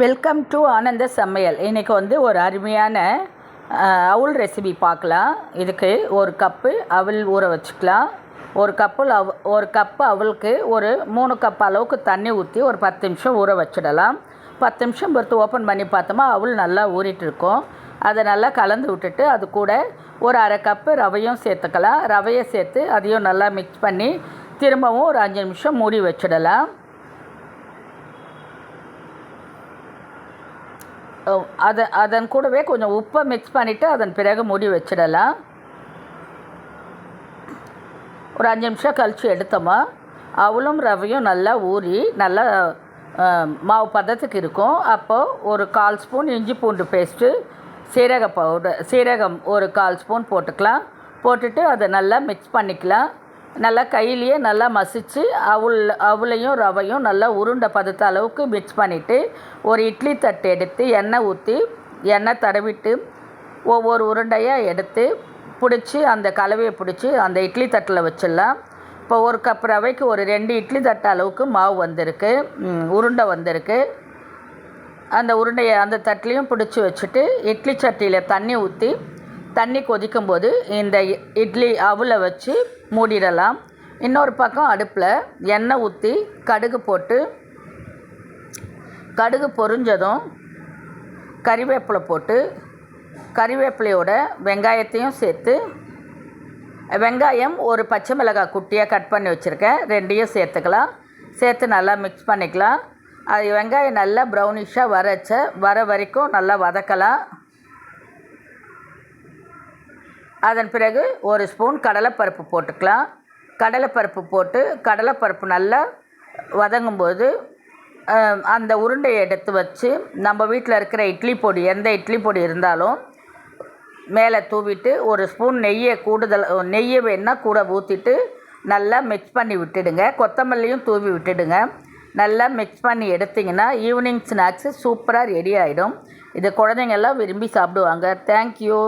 Welcome to ஆனந்த சமையல். இன்றைக்கி வந்து ஒரு அருமையான அவுல் ரெசிபி பார்க்கலாம். இதுக்கு ஒரு கப்பு அவல் ஊற வச்சுக்கலாம். ஒரு கப்பு அவ் ஒரு கப்பு அவலுக்கு ஒரு மூணு கப் அளவுக்கு தண்ணி ஊற்றி ஒரு பத்து நிமிஷம் ஊற வச்சிடலாம். பத்து நிமிஷம் பொறுத்து ஓப்பன் பண்ணி பார்த்தோமா அவள் நல்லா ஊறிட்டு இருக்கும் அதை நல்லா கலந்து விட்டுட்டு அது கூட ஒரு அரை கப்பு ரவையும் சேர்த்துக்கலாம். ரவையை சேர்த்து அதையும் நல்லா மிக்ஸ் பண்ணி திரும்பவும் ஒரு அஞ்சு நிமிஷம் மூடி வச்சிடலாம். அதை அதன் கூடவே கொஞ்சம் உப்பை மிக்ஸ் பண்ணிவிட்டு அதன் பிறகு மூடி வச்சிடலாம். ஒரு அஞ்சு நிமிஷம் கழித்து எடுத்தோமா? அவளும் ரவையும் நல்லா ஊறி நல்லா மாவு பதத்துக்கு இருக்கும். அப்போது ஒரு கால் ஸ்பூன் இஞ்சி பூண்டு பேஸ்ட்டு சீரக பவுடர் சீரகம் ஒரு கால் ஸ்பூன் போட்டுக்கலாம். போட்டுட்டு அதை நல்லா மிக்ஸ் பண்ணிக்கலாம். நல்லா கையிலேயே நல்லா மசிச்சு அவுள் அவளையும் ரவையும் நல்லா உருண்டை பதத்த அளவுக்கு மிக்ஸ் பண்ணிவிட்டு ஒரு இட்லி தட்டு எடுத்து எண்ணெய் ஊற்றி எண்ணெய் தடவிட்டு ஒவ்வொரு உருண்டையாக எடுத்து பிடிச்சி அந்த கலவையை பிடிச்சி அந்த இட்லி தட்டில் வச்சிடலாம். இப்போ ஒரு கப் ரவைக்கு ஒரு ரெண்டு இட்லி தட்டு அளவுக்கு மாவு வந்திருக்கு. உருண்டை வந்திருக்கு. அந்த உருண்டையை அந்த தட்டிலையும் பிடிச்சி வச்சுட்டு இட்லி சட்டியில் தண்ணி ஊற்றி தண்ணி கொதிக்கும் போது இந்த இட்லி அவுல வச்சு மூடிடலாம். இன்னொரு பக்கம் அடுப்பில் எண்ணெய் ஊற்றி கடுகு போட்டு கடுகு பொரிஞ்சதும் கறிவேப்பிலை போட்டு கறிவேப்பிலையோட வெங்காயத்தையும் சேர்த்து வெங்காயம் ஒரு பச்சை மிளகாய் குட்டியாக கட் பண்ணி வச்சுருக்கேன். ரெண்டையும் சேர்த்துக்கலாம். சேர்த்து நல்லா மிக்ஸ் பண்ணிக்கலாம். அது வெங்காயம் நல்லா ப்ரௌனிஷாக வரச்ச வர வரைக்கும் நல்லா வதக்கலாம். அதன் பிறகு ஒரு ஸ்பூன் கடலைப்பருப்பு போட்டுக்கலாம். கடலைப்பருப்பு போட்டு கடலைப்பருப்பு நல்லா வதங்கும்போது அந்த உருண்டையை எடுத்து வச்சு நம்ம வீட்டில் இருக்கிற இட்லி பொடி எந்த இட்லி பொடி இருந்தாலும் மேலே தூவிட்டு ஒரு ஸ்பூன் நெய்யை கூடுதல் நெய்யை வேணால் கூட ஊற்றிட்டு நல்லா மிக்ஸ் பண்ணி விட்டுடுங்க. கொத்தமல்லியும் தூவி விட்டுடுங்க. நல்லா மிக்ஸ் பண்ணி எடுத்திங்கன்னா ஈவினிங் ஸ்நாக்ஸு சூப்பராக ரெடி ஆகிடும் இது குழந்தைங்கள்லாம் விரும்பி சாப்பிடுவாங்க. தேங்க்யூ